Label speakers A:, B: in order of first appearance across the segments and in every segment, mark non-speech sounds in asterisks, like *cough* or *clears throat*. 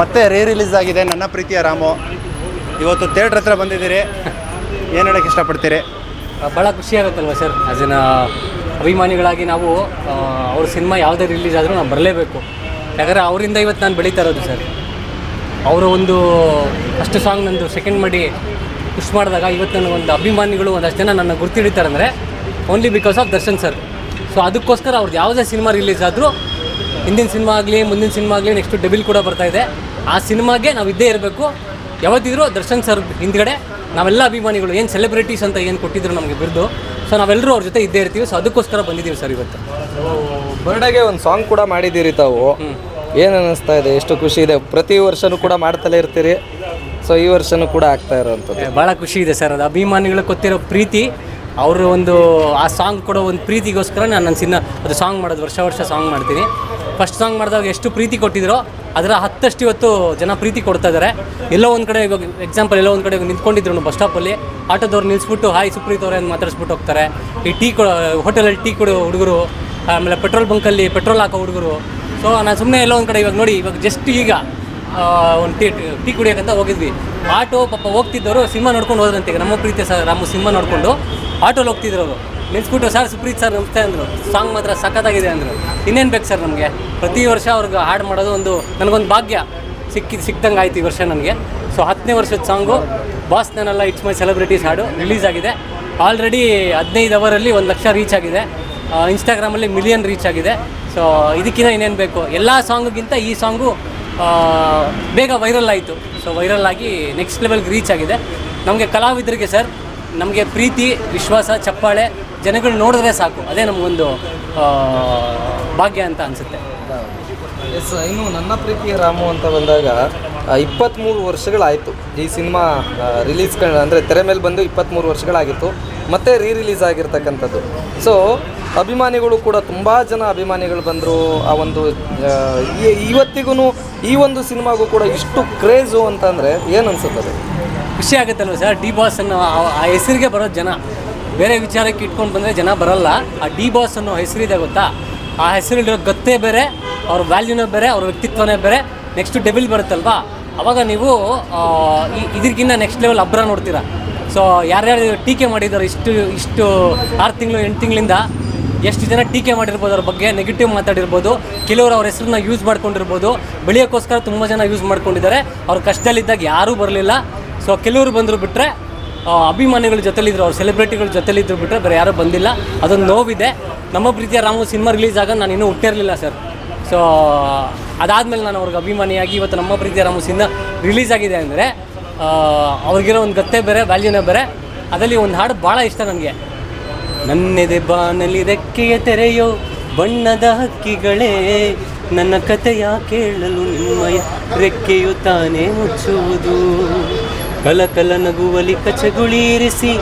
A: ಮತ್ತೆ ರೀ ರಿಲೀಸ್ ಆಗಿದೆ ನನ್ನ ಪ್ರೀತಿಯ ರಾಮು. ಇವತ್ತು ಥಿಯೇಟ್ರ್ ಹತ್ರ ಬಂದಿದ್ದೀರಿ. ಏನು ಹೇಳೋಕ್ಕೆ ಇಷ್ಟಪಡ್ತೀರಿ?
B: ಭಾಳ ಖುಷಿ ಆಗುತ್ತಲ್ವ ಸರ್? ಅದನ್ನು ಅಭಿಮಾನಿಗಳಾಗಿ ನಾವು ಅವ್ರ ಸಿನಿಮಾ ಯಾವುದೇ ರಿಲೀಸ್ ಆದರೂ ನಾವು ಬರಲೇಬೇಕು. ಯಾಕಂದರೆ ಅವರಿಂದ ಇವತ್ತು ನಾನು ಬೆಳೀತಾ ಇರೋದು ಸರ್. ಅವರ ಒಂದು ಫಸ್ಟ್ ಸಾಂಗ್ ನಂದು ಸೆಕೆಂಡ್ ಮಾಡಿ ಖುಷಿ ಮಾಡಿದಾಗ ಇವತ್ತು ನನ್ನ ಒಂದು ಅಭಿಮಾನಿಗಳು ಒಂದಷ್ಟು ಜನ ನನ್ನ ಗುರ್ತಿಡಿತಾರೆ ಅಂದರೆ only because of Darshan sir. So ಅದಕ್ಕೋಸ್ಕರ ಅವ್ರದ್ದು ಯಾವುದೇ ಸಿನಿಮಾ ರಿಲೀಸ್ ಆದರೂ ಹಿಂದಿನ ಸಿನಿಮಾ ಆಗಲಿ, ಮುಂದಿನ ಸಿನಿಮಾ ಆಗಲಿ ನೆಕ್ಸ್ಟ್ ಡೆಬಿಲ್ ಕೂಡ ಬರ್ತಾ ಇದೆ. ಆ ಸಿನಿಮಾಗೆ ನಾವು ಇದ್ದೇ ಇರಬೇಕು. ಯಾವತ್ತಿದ್ರೂ ದರ್ಶನ್ ಸರ್ ಹಿಂದ್ಗಡೆ ನಾವೆಲ್ಲ ಅಭಿಮಾನಿಗಳು ಏನು ಸೆಲೆಬ್ರಿಟೀಸ್ ಅಂತ ಏನು ಕೊಟ್ಟಿದ್ರು ನಮಗೆ ಬಿರುದು. ಸೊ ನಾವೆಲ್ಲರೂ ಅವ್ರ ಜೊತೆ ಇದ್ದೇ ಇರ್ತೀವಿ. ಸೊ ಅದಕ್ಕೋಸ್ಕರ ಬಂದಿದ್ದೀವಿ ಸರ್ ಇವತ್ತು.
C: ಬರ್ಡೇಗೆ ಒಂದು ಸಾಂಗ್ ಕೂಡ ಮಾಡಿದ್ದೀರಿ ತಾವು. ಏನು ಅನ್ನಿಸ್ತಾ ಇದೆ? ಎಷ್ಟು ಖುಷಿ ಇದೆ? ಪ್ರತಿ ವರ್ಷನೂ ಕೂಡ ಮಾಡ್ತಲೇ ಇರ್ತೀರಿ. ಸೊ ಈ ವರ್ಷನೂ ಕೂಡ ಆಗ್ತಾ ಇರೋವಂಥದ್ದು.
B: ಭಾಳ ಖುಷಿ ಇದೆ ಸರ್. ಅದು ಅಭಿಮಾನಿಗಳು ಕೊತ್ತಿರೋ ಪ್ರೀತಿ ಅವರು ಒಂದು ಆ ಸಾಂಗ್ ಕೊಡೋ ಒಂದು ಪ್ರೀತಿಗೋಸ್ಕರ ನಾನು ನನ್ನ ಸಿನ್ನ ಅದು ಸಾಂಗ್ ಮಾಡೋದು ವರ್ಷ ವರ್ಷ ಸಾಂಗ್ ಮಾಡ್ತೀನಿ. ಫಸ್ಟ್ ಸಾಂಗ್ ಮಾಡಿದಾಗ ಎಷ್ಟು ಪ್ರೀತಿ ಕೊಟ್ಟಿದ್ರೋ ಅದರ ಹತ್ತಷ್ಟು ಇವತ್ತು ಜನ ಪ್ರೀತಿ ಕೊಡ್ತಾ ಇದ್ದಾರೆ. ಎಲ್ಲೋ ಒಂದು ಕಡೆ ಇವಾಗ ಎಕ್ಸಾಂಪಲ್ ಎಲ್ಲೋ ಒಂದು ಕಡೆ ನಿಂತ್ಕೊಂಡಿದ್ರು ಬಸ್ ಸ್ಟಾಪಲ್ಲಿ ಆಟೋದವ್ರು ನಿಲ್ಲಿಸ್ಬಿಟ್ಟು ಹಾಯ್ ಸುಪ್ರೀತ್ ಅವರೇ ಅಂತ ಮಾತಾಡಿಸ್ಬಿಟ್ಟು ಹೋಗ್ತಾರೆ. ಈ ಟೀ ಕೊಡೋ, ಹೋಟೆಲಲ್ಲಿ ಟೀ ಕೊಡೋ ಹುಡುಗರು, ಆಮೇಲೆ ಪೆಟ್ರೋಲ್ ಬಂಕಲ್ಲಿ ಪೆಟ್ರೋಲ್ ಹಾಕೋ ಹುಡುಗರು. ಸೊ ನಾನು ಸುಮ್ಮನೆ ಎಲ್ಲೋ ಒಂದು ಕಡೆ ಇವಾಗ ನೋಡಿ, ಇವಾಗ ಜಸ್ಟ್ ಈಗ ಒಂದು ಟೀ ಟೀ ಕುಡಿಯೋಕ್ಕಂತ ಹೋಗಿದ್ವಿ. ಆಟೋ ಪಾಪ ಹೋಗ್ತಿದ್ದವರು ಸಿನಿಮಾ ನೋಡ್ಕೊಂಡು ಹೋದ್ರಂತೆ ಈಗ ನಮ್ಮ ಪ್ರೀತಿ ಸರ್ ನಮ್ಮ ಸಿನಿಮಾ ನೋಡಿಕೊಂಡು. ಆಟೋಲ್ಲಿ ಹೋಗ್ತಿದ್ರು ಅವರು. ನಿಲ್ಸ್ಬಿಟ್ಟು ಸರ್ ಸುಪ್ರೀತ್ ಸರ್, ನಮಸ್ತೆ ಅಂದರು. ಸಾಂಗ್ ಮಾತ್ರ ಸಖತ್ತಾಗಿದೆ ಅಂದರು. ಇನ್ನೇನು ಬೇಕು ಸರ್ ನಮಗೆ? ಪ್ರತಿ ವರ್ಷ ಅವ್ರಿಗೆ ಹಾಡು ಮಾಡೋದು ಒಂದು ನನಗೊಂದು ಭಾಗ್ಯ ಸಿಕ್ಕಿದ್ದು ಸಿಕ್ದಂಗೆ ಆಯ್ತು ಈ ವರ್ಷ ನನಗೆ. ಸೊ ಹತ್ತನೇ ವರ್ಷದ ಸಾಂಗು ಬಾಸ್ ನಾನೆಲ್ಲ ಇಟ್ಸ್ ಮೈ ಸೆಲೆಬ್ರಿಟೀಸ್ ಹಾಡು ರಿಲೀಸ್ ಆಗಿದೆ. ಆಲ್ರೆಡಿ ಹದಿನೈದು ಅವರಲ್ಲಿ ಒಂದು ಲಕ್ಷ ರೀಚ್ ಆಗಿದೆ. ಇನ್ಸ್ಟಾಗ್ರಾಮಲ್ಲಿ ಮಿಲಿಯನ್ ರೀಚ್ ಆಗಿದೆ. ಸೊ ಇದಕ್ಕಿಂತ ಇನ್ನೇನು ಬೇಕು? ಎಲ್ಲ ಸಾಂಗಿಗಿಂತ ಈ ಸಾಂಗು ಬೇಗ ವೈರಲ್ ಆಯಿತು. ಸೊ ವೈರಲ್ ಆಗಿ ನೆಕ್ಸ್ಟ್ ಲೆವೆಲ್ಗೆ ರೀಚ್ ಆಗಿದೆ. ನಮಗೆ ಕಲಾವಿದರಿಗೆ ಸರ್ ನಮಗೆ ಪ್ರೀತಿ, ವಿಶ್ವಾಸ, ಚಪ್ಪಾಳೆ, ಜನಗಳು ನೋಡಿದ್ರೆ ಸಾಕು. ಅದೇ ನಮಗೊಂದು ಭಾಗ್ಯ ಅಂತ ಅನಿಸುತ್ತೆ.
C: ಎಸ್ ಇನ್ನು ನನ್ನ ಪ್ರೀತಿಯ ರಾಮು ಅಂತ ಬಂದಾಗ ಇಪ್ಪತ್ತ್ಮೂರು ವರ್ಷಗಳಾಯಿತು ಈ ಸಿನಿಮಾ ರಿಲೀಸ್ ಅಂದರೆ ತೆರೆ ಮೇಲೆ ಬಂದು ಇಪ್ಪತ್ತ್ಮೂರು ವರ್ಷಗಳಾಗಿತ್ತು ಮತ್ತೆ ರೀ ರಿಲೀಸ್ ಆಗಿರ್ತಕ್ಕಂಥದ್ದು. ಸೊ ಅಭಿಮಾನಿಗಳು ಕೂಡ ತುಂಬ ಜನ ಅಭಿಮಾನಿಗಳು ಬಂದರು. ಆ ಒಂದು ಇವತ್ತಿಗೂ ಈ ಒಂದು ಸಿನಿಮಾಗೂ ಕೂಡ ಇಷ್ಟು ಕ್ರೇಜು ಅಂತಂದರೆ ಏನು ಅನಿಸುತ್ತದೆ
B: ಖುಷಿ ಆಗುತ್ತಲ್ವ ಸರ್? ಡಿ ಬಾಸ್ ಅನ್ನೋ ಆ- ಹೆಸರಿಗೆ ಬರೋದು ಜನ. ಬೇರೆ ವಿಚಾರಕ್ಕೆ ಇಟ್ಕೊಂಡು ಬಂದರೆ ಜನ ಬರಲ್ಲ. ಆ ಡಿ ಬಾಸ್ ಅನ್ನೋ ಹೆಸರಿದೆ ಗೊತ್ತಾ? ಆ ಹೆಸರಲ್ಲಿರೋ ಗತ್ತೇ ಬೇರೆ ಅವ್ರ ವ್ಯಾಲ್ಯೂನೇ ಬೇರೆ, ಅವ್ರ ವ್ಯಕ್ತಿತ್ವನೇ ಬೇರೆ ನೆಕ್ಸ್ಟ್ ಡೆಬಿಲ್ ಬರುತ್ತಲ್ವಾ? ಅವಾಗ ನೀವು ಈ- ಇದಕ್ಕಿಂತ ನೆಕ್ಸ್ಟ್ ಲೆವೆಲ್ ಅಬ್ರ ನೋಡ್ತೀರಾ. ಸೊ ಯಾರ್ಯಾರು ಟೀಕೆ ಮಾಡಿದ್ದಾರೆ ಇಷ್ಟು ಇಷ್ಟು ಆರು ತಿಂಗಳು, ಎಂಟು ತಿಂಗಳಿಂದ, ಎಷ್ಟು ಜನ ಟೀಕೆ ಮಾಡಿರ್ಬೋದು ಅವ್ರ ಬಗ್ಗೆ ನೆಗೆಟಿವ್ ಮಾತಾಡಿರ್ಬೋದು, ಕೆಲವರು ಅವ್ರ ಹೆಸರನ್ನ ಯೂಸ್ ಮಾಡ್ಕೊಂಡಿರ್ಬೋದು, ಬೆಳೆಯೋಕ್ಕೋಸ್ಕರ ತುಂಬ ಜನ ಯೂಸ್ ಮಾಡ್ಕೊಂಡಿದ್ದಾರೆ, ಅವ್ರ ಕಷ್ಟದಲ್ಲಿದ್ದಾಗ ಯಾರೂ ಬರಲಿಲ್ಲ. ಸೊ ಕೆಲವರು ಬಂದರು ಬಿಟ್ಟರೆ ಅಭಿಮಾನಿಗಳ ಜೊತೆಲಿದ್ರು, ಅವ್ರ ಸೆಲೆಬ್ರಿಟಿಗಳ ಜೊತೆಲಿದ್ರು ಬಿಟ್ಟರೆ ಬೇರೆ ಯಾರೂ ಬಂದಿಲ್ಲ. ಅದೊಂದು ನೋವಿದೆ. ನಮ್ಮ ಪ್ರೀತಿಯ ರಾಮು, ಸಿನಿಮಾ ರಿಲೀಸ್ ಆಗ ನಾನು ಇನ್ನೂ ಹುಟ್ಟಿರಲಿಲ್ಲ ಸರ್ ಸೊ ಅದಾದಮೇಲೆ ನಾನು ಅವ್ರಿಗೆ ಅಭಿಮಾನಿಯಾಗಿ ಇವತ್ತು ನಮ್ಮ ಪ್ರೀತಿಯ ರಾಮು ಸಿನಿಮಾ ರಿಲೀಸ್ ಆಗಿದೆ ಅಂದರೆ ಅವ್ರಿಗಿರೋ ಒಂದು ಗತ್ತೆ ಬೇರೆ ವ್ಯಾಲ್ಯೂನೇ ಬೇರೆ. ಅದರಲ್ಲಿ ಒಂದು ಹಾಡು ಭಾಳ ಇಷ್ಟ ನನಗೆ. ನನ್ನೆದೆ ಬಾನಲ್ಲಿ ರೆಕ್ಕೆಯ ತೆರೆಯೋ ಬಣ್ಣದ ಹಕ್ಕಿಗಳೇ, ನನ್ನ ಕಥೆಯ ಕೇಳಲು ನಿಮ್ಮಯ ರೆಕ್ಕೆಯು ತಾನೇ ಮುಚ್ಚುವುದು. ಕಲಕಲ ನಗುವಲಿ ಕಚಗುಳೀರಿಸಿ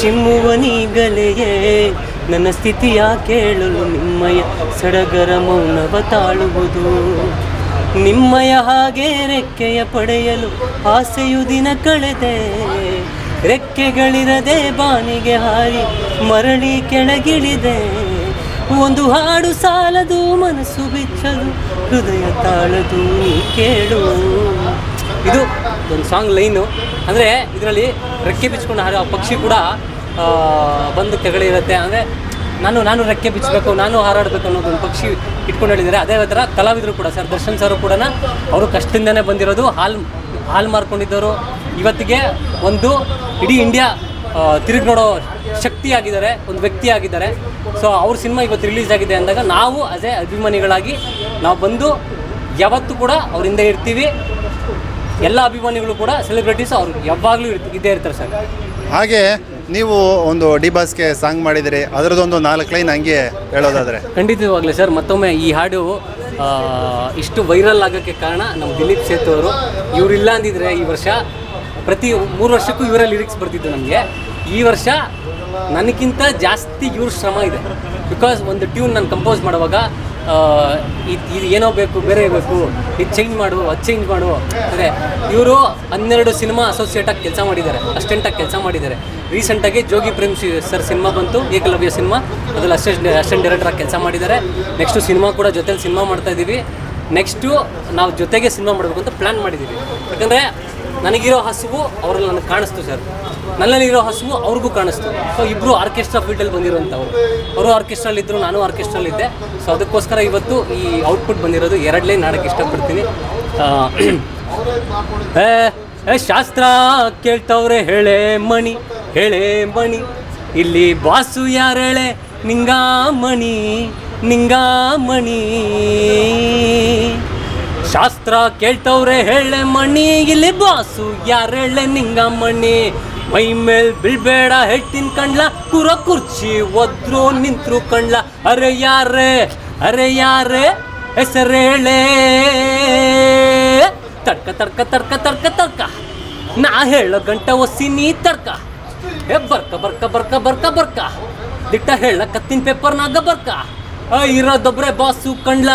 B: ಚಿಮ್ಮುವ ನೀಗಲೆಯೇ ನನ್ನ ಸ್ಥಿತಿಯ ಕೇಳಲು ನಿಮ್ಮಯ ಸಡಗರ ಮೌನವ ತಾಳುವುದು? ನಿಮ್ಮಯ ಹಾಗೆ ರೆಕ್ಕೆಯ ಪಡೆಯಲು ಆಸೆಯು ದಿನ ಕಳೆದೆ. ರೆಕ್ಕೆಗಳಿರದೆ ಬಾನಿಗೆ ಹಾರಿ ಮರಳಿ ಕೆಳಗಿಳಿದೆ. ಒಂದು ಹಾಡು ಸಾಲದು, ಮನಸ್ಸು ಬಿಚ್ಚಲು, ಹೃದಯ ತಾಳದು ಕೇಳು. ಇದು ಒಂದು ಸಾಂಗ್ ಲೈನು ಅಂದರೆ ಇದರಲ್ಲಿ ರೆಕ್ಕೆ ಬಿಚ್ಕೊಂಡು ಹಾಡೋ ಪಕ್ಷಿ ಕೂಡ ಬಂದು ತೆಗಳಿರುತ್ತೆ ಅಂದರೆ ನಾನು ನಾನು ರೆಕ್ಕೆ ಬಿಚ್ಚಬೇಕು ನಾನು ಹಾರಾಡಬೇಕು ಅನ್ನೋದು ಒಂದು ಪಕ್ಷಿ ಇಟ್ಕೊಂಡು ಹೇಳಿದ್ದಾರೆ. ಅದೇ ಥರ ಕಲಾವಿದರು ಕೂಡ, ಸರ್ ದರ್ಶನ್ ಸರ್ ಕೂಡ ಅವರು ಕಷ್ಟದಿಂದನೇ ಬಂದಿರೋದು. ಹಾಲ್ ಹಾಲ್ ಮಾರ್ಕೊಂಡಿದ್ದವರು ಇವತ್ತಿಗೆ ಒಂದು ಇಡೀ ಇಂಡಿಯಾ ತಿರುಗಿ ನೋಡೋ ಶಕ್ತಿ ಆಗಿದ್ದಾರೆ ಒಂದು ವ್ಯಕ್ತಿ ಆಗಿದ್ದಾರೆ ಸೊ ಅವ್ರ ಸಿನಿಮಾ ಇವತ್ತು ರಿಲೀಸ್ ಆಗಿದೆ ಅಂದಾಗ ನಾವು ಅದೇ ಅಭಿಮಾನಿಗಳಾಗಿ ನಾವು ಬಂದು ಯಾವತ್ತೂ ಕೂಡ ಅವರಿಂದ ಇರ್ತೀವಿ. ಎಲ್ಲ ಅಭಿಮಾನಿಗಳು ಕೂಡ ಸೆಲೆಬ್ರಿಟೀಸ್ ಅವ್ರು ಯಾವಾಗಲೂ ಇರ್ತ, ಇದ್ದೇ ಇರ್ತಾರೆ, ಸರ್.
A: ಹಾಗೆ ನೀವು ಒಂದು ಡಿ ಬಾಸ್ಗೆ ಸಾಂಗ್ ಮಾಡಿದಿರಿ ಅದರದೊಂದು ನಾಲ್ಕು ಲೈನ್ ಹಂಗೆ ಹೇಳೋದಾದರೆ.
B: ಖಂಡಿತವಾಗ್ಲೂ ಸರ್, ಮತ್ತೊಮ್ಮೆ ಈ ಹಾಡು ಇಷ್ಟು ವೈರಲ್ ಆಗೋಕ್ಕೆ ಕಾರಣ ನಮ್ಮ ದಿಲೀಪ್ ಸೇತು ಅವರು. ಇವರಿಲ್ಲ ಅಂದಿದ್ರೆ ಈ ವರ್ಷ ಪ್ರತಿ ಮೂರು ವರ್ಷಕ್ಕೂ ಇವರ ಲಿರಿಕ್ಸ್ ಬರ್ತಿತ್ತು ನಮಗೆ. ಈ ವರ್ಷ ನನಗಿಂತ ಜಾಸ್ತಿ ಇವ್ರ ಶ್ರಮ ಇದೆ. ಬಿಕಾಸ್ ಒಂದು ಟ್ಯೂನ್ ನಾನು ಕಂಪೋಸ್ ಮಾಡುವಾಗ ಇದ್- ಇದು ಏನೋ ಬೇಕು, ಬೇರೆ ಬೇಕು ಇದು ಚೇಂಜ್ ಮಾಡು, ಅದು ಚೇಂಜ್ ಮಾಡು. ಅಂದರೆ ಇವರು ಹನ್ನೆರಡು ಸಿನಿಮಾ ಅಸೋಸಿಯೇಟಾಗಿ ಕೆಲಸ ಮಾಡಿದ್ದಾರೆ ಅಸ್ಟೆಂಟಾಗಿ ಕೆಲಸ ಮಾಡಿದ್ದಾರೆ. ರೀಸೆಂಟಾಗಿ ಜೋಗಿ ಪ್ರೇಮ್ ಸರ್ ಸಿನಿಮಾ ಬಂತು, ಏಕಲವ್ಯ ಸಿನಿಮಾ ಅದರಲ್ಲಿ ಅಸಿಸ್ಟೆಂಟ್ ಅಸಿಸ್ಟೆಂಟ್ ಡೈರೆಕ್ಟ್ರಾಗಿ ಕೆಲಸ ಮಾಡಿದ್ದಾರೆ. ನೆಕ್ಸ್ಟು ಸಿನಿಮಾ ಕೂಡ ಜೊತೆಲಿ ಸಿನಿಮಾ ಮಾಡ್ತಾ ಇದ್ದೀವಿ ನೆಕ್ಸ್ಟು ನಾವು ಜೊತೆಗೆ ಸಿನಿಮಾ ಮಾಡಬೇಕು ಅಂತ ಪ್ಲ್ಯಾನ್ ಮಾಡಿದ್ದೀವಿ. ಯಾಕಂದರೆ ನನಗಿರೋ ಹಸುವು ಅವ್ರಲ್ಲಿ ನನಗೆ ಕಾಣಿಸ್ತು ಸರ್. ನನ್ನಲ್ಲಿರೋ ಹಸುವು ಅವ್ರಿಗೂ ಕಾಣಿಸ್ತು. ಸೊ ಇಬ್ಬರು ಆರ್ಕೆಸ್ಟ್ರಾ ಫೀಲ್ಡಲ್ಲಿ ಬಂದಿರೋಂಥವ್ರು ಅವರು ಆರ್ಕೆಸ್ಟ್ರಲ್ಲಿ ಇದ್ದರು ನಾನು ಆರ್ಕೆಸ್ಟ್ರಲ್ಲಿ ಇದ್ದೆ. ಸೊ ಅದಕ್ಕೋಸ್ಕರ ಇವತ್ತು ಈ ಔಟ್ಪುಟ್ ಬಂದಿರೋದು ಎರಡಲೇ ನಾಡಕ್ಕೆ ಇಷ್ಟಪಡ್ತೀನಿ. *clears throat* ಏ ಶಾಸ್ತ್ರ ಕೇಳ್ತವ್ರೆ, ಹೇಳೆ ಮಣಿ ಹೇಳೆ ಮಣಿ. ಇಲ್ಲಿ ಬಾಸು ಯಾರೇಳೆ ನಿಂಗಾಮಣಿ. ನಿಂಗಾಮಣಿ. ಶಾಸ್ತ್ರ ಕೇಳ್ತವ್ರೆ ಹೇಳೆ ಮಣಿ, ಇಲ್ಲಿ ಬಾಸು ಯಾರೇಳೆ ನಿಂಗಾಮಣಿ. ಮೈ ಮೇಲ್ ಬೀಳ್ಬೇಡ ಹೆಟ್ಟಿನ ಕಂಡ್ಲ ಕುರ ಕುರ್ಚಿ ಒದ್ರು ನಿಂತ್ರು ಕಂಡ್ಲ ಅರೆ ಯಾರೇ ಅರೆ ಯಾರೇ ಹೆಸರೇಳೆ. ತಡ್ಕ ತಡ್ಕ ತಡ್ಕ ತಡ್ಕ ತಡ್ಕ. ನಾ ಹೇಳೋ ಗಂಟ ಒಸಿ ನೀ ತಡ್ಕ. ಏ ಬರ್ಕ ಬರ್ಕ ಬರ್ಕ ಬರ್ಕ ಬರ್ಕ. ದಿಟ್ಟ ಹೇಳ ಕತ್ತಿನ ಪೇಪರ್ನಾಗ ಬರ್ಕ. ಇರೋದೊಬ್ರೆ ಬಾಸು ಕಂಡ್ಲ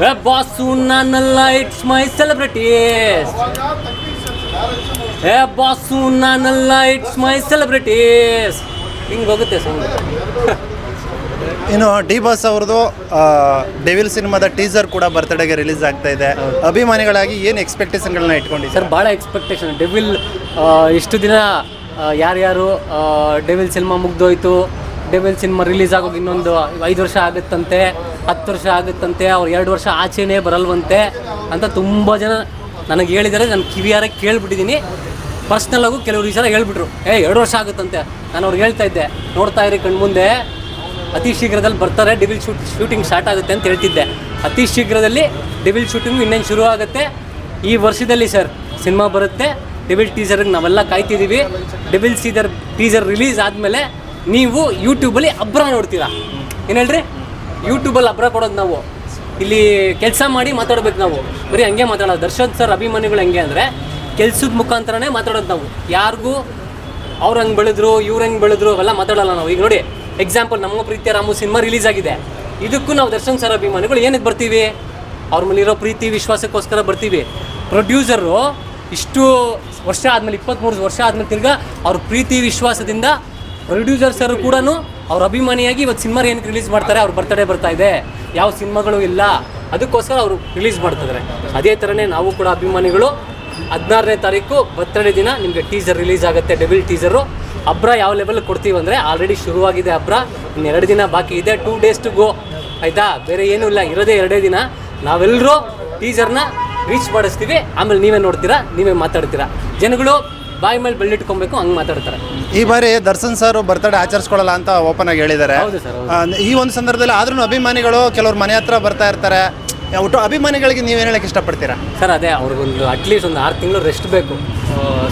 B: ಏ ಬಾಸು ನಾನಲ್ಲ ಇಟ್ಸ್ ಮೈ ಸೆಲೆಬ್ರಿಟಿ ಏ ಬಾಸು ನಾನಲ್ಲ ಇಟ್ಸ್ ಮೈ ಸೆಲೆಬ್ರಿಟೀಸ್. ಹಿಂಗೆ ಹೋಗುತ್ತೆ ಸಾಂಗ್ *laughs*
A: ಇನ್ನು ಡಿ ಬಾಸ್ ಅವ್ರದ್ದು ಡೆವಿಲ್ ಸಿನಿಮಾದ ಟೀಸರ್ ಕೂಡ ಬರ್ತ್ಡೇಗೆ ರಿಲೀಸ್ ಆಗ್ತಾ ಇದೆ. ಅಭಿಮಾನಿಗಳಾಗಿ ಏನು ಎಕ್ಸ್ಪೆಕ್ಟೇಷನ್ಗಳನ್ನ ಇಟ್ಕೊಂಡು
B: ಸರ್ ಭಾಳ ಎಕ್ಸ್ಪೆಕ್ಟೇಷನ್ ಡೆವಿಲ್ ಇಷ್ಟು ದಿನ ಯಾರ್ಯಾರು ಡೆವಿಲ್ ಸಿನಿಮಾ ಮುಗ್ದೋಯ್ತು ಡೆವಿಲ್ ಸಿನಿಮಾ ರಿಲೀಸ್ ಆಗೋಗಿ ಇನ್ನೊಂದು ಐದು ವರ್ಷ ಆಗುತ್ತಂತೆ, ಹತ್ತು ವರ್ಷ ಆಗುತ್ತಂತೆ, ಅವ್ರು ಎರಡು ವರ್ಷ ಆಚೆನೇ ಬರಲ್ವಂತೆ ಅಂತ ತುಂಬ ಜನ ನನಗೆ ಹೇಳಿದ್ದಾರೆ. ನಾನು ಕಿವಿಯಾರ ಕೇಳಿಬಿಟ್ಟಿದ್ದೀನಿ. ಪರ್ಸ್ನಲ್ ಆಗು ಕೆಲವರು ಈ ಸಲ ಹೇಳ್ಬಿಟ್ರು, ಏ, ಎರಡು ವರ್ಷ ಆಗುತ್ತಂತೆ. ನಾನು ಅವ್ರಿಗೆ ಹೇಳ್ತಾ ಇದ್ದೆ, ನೋಡ್ತಾ ಇರಿ ಕಣ್ಮುಂದೆ, ಅತಿ ಶೀಘ್ರದಲ್ಲಿ ಬರ್ತಾರೆ ಡಿವಿಲ್ ಶೂಟ್ ಶೂಟಿಂಗ್ ಸ್ಟಾರ್ಟ್ ಆಗುತ್ತೆ ಅಂತ ಹೇಳ್ತಿದ್ದೆ. ಅತಿ ಶೀಘ್ರದಲ್ಲಿ ಡೆವಿಲ್ ಶೂಟಿಂಗ್ ಇನ್ನೇನು ಶುರು ಆಗುತ್ತೆ? ಈ ವರ್ಷದಲ್ಲಿ ಸರ್ ಸಿನಿಮಾ ಬರುತ್ತೆ. ಡೆವಿಲ್ ಟೀಸರ್ಗೆ ನಾವೆಲ್ಲ ಕಾಯ್ತಿದ್ದೀವಿ ಡೆವಿಲ್ ಸೀಸರ್ ಟೀಸರ್ ರಿಲೀಸ್ ಆದಮೇಲೆ ನೀವು ಯೂಟ್ಯೂಬಲ್ಲಿ ಅಬ್ರ ನೋಡ್ತೀರಾ? ಏನು ಹೇಳ್ರಿ? ಯೂಟ್ಯೂಬಲ್ಲಿ ಅಬ್ರ ಕೊಡೋದು ನಾವು. ಇಲ್ಲಿ ಕೆಲಸ ಮಾಡಿ ಮಾತಾಡ್ಬೇಕು ನಾವು. ಬರೀ ಹಂಗೆ ಮಾತಾಡೋದು ದರ್ಶನ್ ಸರ್ ಅಭಿಮಾನಿಗಳು ಹೆಂಗೆ ಅಂದರೆ ಕೆಲ್ಸದ ಮುಖಾಂತರನೇ ಮಾತಾಡೋದು ನಾವು. ಯಾರಿಗೂ ಅವ್ರು ಹಂಗೆ ಬೆಳೆದ್ರು, ಇವ್ರು ಹೆಂಗೆ ಬೆಳೆದ್ರು ಅವೆಲ್ಲ ಮಾತಾಡಲ್ಲ ನಾವು. ಈಗ ನೋಡಿ ಎಕ್ಸಾಂಪಲ್ ನಮ್ಮ ಪ್ರೀತಿಯ ರಾಮು ಸಿನಿಮಾ ರಿಲೀಸ್ ಆಗಿದೆ. ಇದಕ್ಕೂ ನಾವು ದರ್ಶನ್ ಸರ್ ಅಭಿಮಾನಿಗಳು ಏನಕ್ಕೆ ಬರ್ತೀವಿ? ಅವ್ರ ಮೇಲಿರೋ ಪ್ರೀತಿ, ವಿಶ್ವಾಸಕ್ಕೋಸ್ಕರ ಬರ್ತೀವಿ. ಪ್ರೊಡ್ಯೂಸರು ಇಷ್ಟು ವರ್ಷ ಆದಮೇಲೆ ಇಪ್ಪತ್ತ್ಮೂರು ವರ್ಷ ಆದಮೇಲೆ ತಿರ್ಗಾ ಅವ್ರ ಪ್ರೀತಿ, ವಿಶ್ವಾಸದಿಂದ ಪ್ರೊಡ್ಯೂಸರ್ ಸರ್ ಕೂಡ ಅವ್ರ ಅಭಿಮಾನಿಯಾಗಿ ಇವತ್ತು ಸಿನಿಮಾ ಏನಕ್ಕೆ ರಿಲೀಸ್ ಮಾಡ್ತಾರೆ, ಅವ್ರ ಬರ್ತಡೇ ಬರ್ತಾ ಇದೆ, ಯಾವ ಸಿನಿಮಾಗಳು ಇಲ್ಲ, ಅದಕ್ಕೋಸ್ಕರ ಅವರು ರಿಲೀಸ್ ಮಾಡ್ತಿದ್ದಾರೆ. ಅದೇ ಥರನೇ ನಾವು ಕೂಡ ಅಭಿಮಾನಿಗಳು, ಹದಿನಾರನೇ ತಾರೀಕು ಬರ್ತಡೇ ದಿನ ನಿಮಗೆ ಟೀಸರ್ ರಿಲೀಸ್ ಆಗುತ್ತೆ ಡೆಬಿಲ್ ಟೀಸರು ಅಬ್ರ ಯಾವ ಲೆವೆಲ್ ಕೊಡ್ತೀವಿ ಅಂದರೆ ಆಲ್ರೆಡಿ ಶುರುವಾಗಿದೆ ಅಬ್ರ ಇನ್ನೆರಡು ದಿನ ಬಾಕಿ ಇದೆ ಟೂ ಡೇಸ್ ಟು ಗೋ ಆಯಿತಾ? ಬೇರೆ ಏನೂ ಇಲ್ಲ, ಇರೋದೇ ಎರಡೇ ದಿನ. ನಾವೆಲ್ಲರೂ ಟೀಸರ್ನ ರೀಚ್ ಮಾಡಿಸ್ತೀವಿ. ಆಮೇಲೆ ನೀವೇ ನೋಡ್ತೀರಾ, ನೀವೇ ಮಾತಾಡ್ತೀರಾ. ಜನಗಳು ಬಾಯಿ ಮೇಲೆ ಬೆಳ್ಳಿಟ್ಕೊಬೇಕು ಹಂಗೆ ಮಾತಾಡ್ತಾರೆ.
A: ಈ ಬಾರಿ ದರ್ಶನ್ ಸರ್ ಬರ್ತಡೇ ಆಚರಿಸ್ಕೊಳ್ಳಲ್ಲ ಅಂತ ಓಪನ್ ಆಗಿ ಹೇಳಿದ್ದಾರೆ.
B: ಹೌದು ಸರ್ ಹೌದು.
A: ಆ, ಈ ಒಂದು ಸಂದರ್ಭದಲ್ಲಿ ಆದ್ರೂ ಅಭಿಮಾನಿಗಳು ಕೆಲವ್ರು ಮನೆ ಹತ್ರ ಬರ್ತಾ ಇರ್ತಾರೆ. ಒಟ್ಟು ಅಭಿಮಾನಿಗಳಿಗೆ ನೀವೇನು ಹೇಳಕ್ಕೆ ಇಷ್ಟಪಡ್ತೀರಾ?
B: ಸರ್ ಅದೇ ಅವ್ರಿಗೊಂದು ಅಟ್ಲೀಸ್ಟ್ ಒಂದು ಆರು ತಿಂಗಳು ರೆಸ್ಟ್ ಬೇಕು.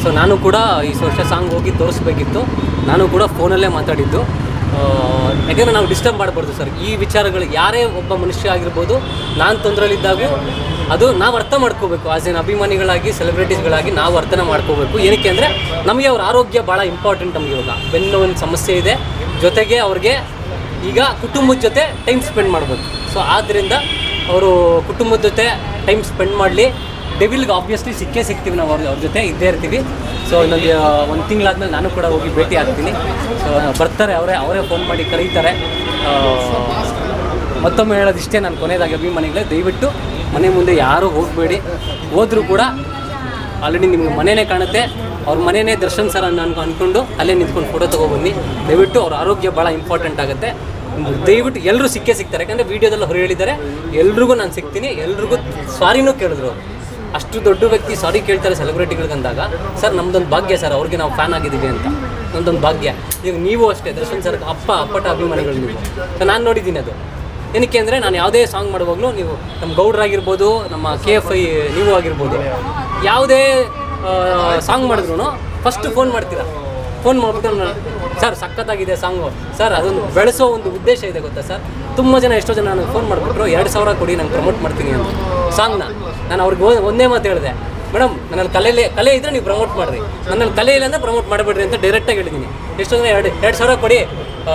B: ಸೊ ನಾನು ಕೂಡ ಈ ವರ್ಷ ಸಾಂಗ್ ಹೋಗಿ ತೋರಿಸ್ಬೇಕಿತ್ತು. ನಾನು ಕೂಡ ಫೋನಲ್ಲೇ ಮಾತಾಡಿದ್ದು. ಯಾಕಂದರೆ ನಾವು ಡಿಸ್ಟರ್ಬ್ ಮಾಡಬಾರ್ದು ಸರ್ ಈ ವಿಚಾರಗಳು ಯಾರೇ ಒಬ್ಬ ಮನುಷ್ಯ ಆಗಿರ್ಬೋದು, ನಾನು ತೊಂದರೆಲಿದ್ದಾಗ ಅದು ನಾವು ಅರ್ಥ ಮಾಡ್ಕೋಬೇಕು. ಆಸ್ ಎನ್ ಅಭಿಮಾನಿಗಳಾಗಿ ಸೆಲೆಬ್ರಿಟೀಸ್ಗಳಾಗಿ ನಾವು ಅರ್ಥನ ಮಾಡ್ಕೋಬೇಕು. ಏನಕ್ಕೆ ಅಂದರೆ, ನಮಗೆ ಅವ್ರ ಆರೋಗ್ಯ ಭಾಳ ಇಂಪಾರ್ಟೆಂಟ್ ನಮಗೆ ಇವಾಗ. ಬೆನ್ನು ಒಂದು ಸಮಸ್ಯೆ ಇದೆ. ಜೊತೆಗೆ ಅವ್ರಿಗೆ ಈಗ ಕುಟುಂಬದ ಜೊತೆ ಟೈಮ್ ಸ್ಪೆಂಡ್ ಮಾಡಬೇಕು. ಸೊ ಆದ್ದರಿಂದ ಅವರು ಕುಟುಂಬದ ಜೊತೆ ಟೈಮ್ ಸ್ಪೆಂಡ್ ಮಾಡಲಿ. ಡೆವಿಲ್ಗೆ ಆಬ್ವಿಯಸ್ಲಿ ಸಿಕ್ಕೇ ಸಿಗ್ತೀವಿ ನಾವು ಅವ್ರ ಜೊತೆ ಇದ್ದೇ ಇರ್ತೀವಿ. ಸೊ ಇನ್ನೊಂದು ಒಂದು ತಿಂಗಳಾದ್ಮೇಲೆ ನಾನು ಕೂಡ ಹೋಗಿ ಭೇಟಿ ಆಗ್ತೀನಿ. ಸೊ ಬರ್ತಾರೆ ಅವರೇ ಅವರೇ ಫೋನ್ ಮಾಡಿ ಕರೀತಾರೆ. ಮತ್ತೊಮ್ಮೆ ಹೇಳೋದಿಷ್ಟೇ ನಾನು ಕೊನೆಯದಾಗಿ ಅಭಿಮಾನಿಗಳೇ, ದಯವಿಟ್ಟು ಮನೆ ಮುಂದೆ ಯಾರೂ ಹೋಗಬೇಡಿ. ಹೋದರೂ ಕೂಡ ಆಲ್ರೆಡಿ ನಿಮ್ಗೆ ಮನೆಯೇ ಕಾಣುತ್ತೆ. ಅವ್ರ ಮನೆಯೇ ದರ್ಶನ್ ಸರ್ ನಾನು ಅಂದ್ಕೊಂಡು ಅಲ್ಲೇ ನಿಂತ್ಕೊಂಡು ಫೋಟೋ ತೊಗೊಬನ್ನಿ. ದಯವಿಟ್ಟು ಅವ್ರ ಆರೋಗ್ಯ ಭಾಳ ಇಂಪಾರ್ಟೆಂಟ್ ಆಗುತ್ತೆ. ದಯವಿಟ್ಟು ಎಲ್ಲರೂ ಸಿಕ್ಕೇ ಸಿಗ್ತಾರೆ. ಯಾಕಂದರೆ ವೀಡಿಯೋದಲ್ಲಿ ಹೊರ ಹೇಳಿದ್ದಾರೆ, ಎಲ್ರಿಗೂ ನಾನು ಸಿಗ್ತೀನಿ, ಎಲ್ರಿಗೂ ಸಾರಿನೂ ಕೇಳಿದ್ರು ಅವ್ರು. ಅಷ್ಟು ದೊಡ್ಡ ವ್ಯಕ್ತಿ ಸಾರಿ ಕೇಳ್ತಾರೆ ಸೆಲೆಬ್ರಿಟಿಗಳಿಗಂದಾಗ ಸರ್, ನಮ್ದೊಂದು ಭಾಗ್ಯ ಸರ್, ಅವ್ರಿಗೆ ನಾವು ಫ್ಯಾನ್ ಆಗಿದ್ದೀವಿ ಅಂತ. ನಮ್ದೊಂದು ಭಾಗ್ಯ. ಈಗ ನೀವು ಅಷ್ಟೇ, ದರ್ಶನ್ ಸರ್ ಅಪ್ಪ, ಅಪ್ಪಟ ಅಭಿಮಾನಿಗಳು ನೀವು. ನಾನು ನೋಡಿದ್ದೀನಿ ಅದು. ಏನಕ್ಕೆ ಅಂದರೆ ನಾನು ಯಾವುದೇ ಸಾಂಗ್ ಮಾಡುವಾಗಲೂ ನೀವು ನಮ್ಮ ಗೌಡ್ರಾಗಿರ್ಬೋದು, ನಮ್ಮ ಕೆ ಎಫ್ ಐ ನೀವು ಆಗಿರ್ಬೋದು, ಯಾವುದೇ ಸಾಂಗ್ ಮಾಡಿದ್ರು ಫಸ್ಟ್ ಫೋನ್ ಮಾಡ್ತೀರಾ? ಫೋನ್ ಮಾಡ್ಬಿಟ್ಟು ಸರ್, ಸಖತ್ತಾಗಿದೆ ಸಾಂಗು ಸರ್, ಅದೊಂದು ಬೆಳೆಸೋ ಒಂದು ಉದ್ದೇಶ ಇದೆ ಗೊತ್ತಾ ಸರ್? ತುಂಬ ಜನ ಎಷ್ಟೋ ಜನ ನನಗೆ ಫೋನ್ ಮಾಡಿಬಿಟ್ರು, ಎರಡು ಸಾವಿರ ಕೊಡಿ, ನಾನು ಪ್ರಮೋಟ್ ಮಾಡ್ತೀನಿ ಅಂತ. ಸಾಂಗ್ನ ನಾನು ಅವ್ರಿಗೆ ಒಂದ್- ಮಾತು ಹೇಳಿದೆ, ಮೇಡಮ್, ನನ್ನಲ್ಲಿ ಕಲೆಯಲ್ಲಿ ಕಲೆ ಇದ್ದರೆ ನೀವು ಪ್ರಮೋಟ್ ಮಾಡಿರಿ. ನನ್ನಲ್ಲಿ ಕಲೆ ಇಲ್ಲ ಅಂದರೆ ಪ್ರಮೋಟ್ ಮಾಡಬೇಡ್ರಿ ಅಂತ ಡೈರೆಕ್ಟಾಗಿ ಹೇಳಿದ್ದೀನಿ. ಎಷ್ಟು ಅಂದರೆ ಎರಡು ಎರಡು ಸಾವಿರ ಕೊಡಿ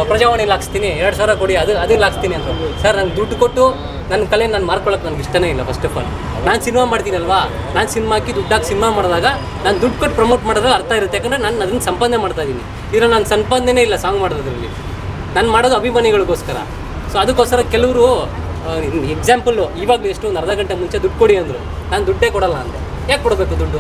B: ಪ್ರಜಾವಾಣಿಲಿ ಹಾಕ್ಸ್ತೀನಿ ಎರಡು ಸಾವಿರ ಕೊಡಿ, ಅದು ಅದಕ್ಕೆ ಹಾಕ್ಸ್ತೀನಿ ಅಂತ ಸರ್ ನಾನು ದುಡ್ಡು ಕೊಟ್ಟು ನನ್ನ ಕಲೆ ನಾನು ಮಾರ್ಕೊಳ್ಳೋಕೆ ನನಗೆ ಇಷ್ಟನೇ ಇಲ್ಲ ಫಸ್ಟ್ ಆಫ್ ಆಲ್ ನಾನು ಸಿನಿಮಾ ಮಾಡ್ತೀನಲ್ವಾ? ನಾನು ಸಿನಿಮಾ ಹಾಕಿ ದುಡ್ಡಾಗಿ ಸಿನಿಮಾ ಮಾಡಿದಾಗ ನಾನು ದುಡ್ಡು ಕೊಟ್ಟು ಪ್ರಮೋಟ್ ಮಾಡಿದ್ರೆ ಅರ್ಥ ಇರುತ್ತೆ. ಯಾಕಂದರೆ ನಾನು ಅದನ್ನು ಸಂಪಾದನೆ ಮಾಡ್ತಾ ಇದ್ದೀನಿ. ಇದರ ನಾನು ಸಂಪಾದನೆ ಇಲ್ಲ ಸಾಂಗ್ ಮಾಡೋದ್ರಲ್ಲಿ. ನಾನು ಮಾಡೋದು ಅಭಿಮಾನಿಗಳಿಗೋಸ್ಕರ. ಸೊ ಅದಕ್ಕೋಸ್ಕರ ಕೆಲವರು ಎಕ್ಸಾಂಪಲ್ಲು ಇವಾಗಲೂ ಎಷ್ಟು, ಒಂದು ಅರ್ಧ ಗಂಟೆ ಮುಂಚೆ ದುಡ್ಡು ಕೊಡಿ ಅಂದರು. ನಾನು ದುಡ್ಡೇ ಕೊಡಲ್ಲ ಅಂದೆ. ಯಾಕೆ ಕೊಡಬೇಕು ದುಡ್ಡು?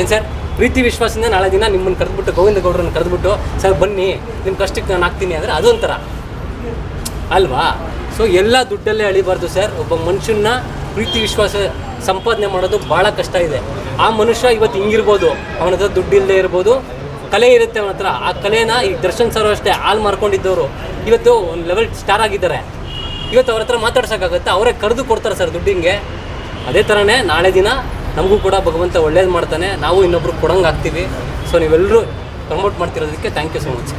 B: ಏನು ಸರ್? ಪ್ರೀತಿ ವಿಶ್ವಾಸದಿಂದ ನಾಳೆ ದಿನ ನಿಮ್ಮನ್ನು ಕರೆದ್ಬಿಟ್ಟು, ಗೋವಿಂದ ಗೌಡ್ರನ್ನ ಕರೆದ್ಬಿಟ್ಟು, ಸರ್, ಬನ್ನಿ ನಿಮ್ಮ ಕಷ್ಟಕ್ಕೆ ನಾನು ಹಾಕ್ತೀನಿ ಅಂದರೆ ಅದೊಂಥರ ಅಲ್ವಾ? ಸೊ ಎಲ್ಲ ದುಡ್ಡಲ್ಲೇ ಅಳಿಬಾರ್ದು ಸರ್. ಒಬ್ಬ ಮನುಷ್ಯನ ಪ್ರೀತಿ ವಿಶ್ವಾಸ ಸಂಪಾದನೆ ಮಾಡೋದು ಭಾಳ ಕಷ್ಟ ಇದೆ. ಆ ಮನುಷ್ಯ ಇವತ್ತು ಹಿಂಗಿರ್ಬೋದು. ಅವನ ಹತ್ರ ದುಡ್ಡು ಇಲ್ಲದೆ ಇರ್ಬೋದು. ಕಲೆ ಇರುತ್ತೆ ಅವನ ಹತ್ರ. ಆ ಕಲೆನ ಈ ದರ್ಶನ್ ಸರ್ ಅಷ್ಟೇ ಹಾಲು ಮಾರ್ಕೊಂಡಿದ್ದವರು. ಇವತ್ತು ಒಂದು ಲೆವೆಲ್ ಸ್ಟಾರ್ ಆಗಿದ್ದಾರೆ. ಇವತ್ತು ಅವ್ರ ಹತ್ರ ಮಾತಾಡ್ಸೋಕ್ಕಾಗುತ್ತೆ? ಅವರೇ ಕರೆದು ಕೊಡ್ತಾರೆ ಸರ್ ದುಡ್ಡಿಂಗೆ. ಅದೇ ಥರನೇ ನಾಳೆ ದಿನ ನಮಗೂ ಕೂಡ ಭಗವಂತ ಒಳ್ಳೇದು ಮಾಡ್ತಾನೆ. ನಾವು ಇನ್ನೊಬ್ರು ಕೊಡಂಗೆ ಆಗ್ತೀವಿ ಸೊ ನೀವೆಲ್ಲರೂ ಪ್ರಮೋಟ್ ಮಾಡ್ತಿರೋದಕ್ಕೆ ಥ್ಯಾಂಕ್ ಯು ಸೊ ಮಚ್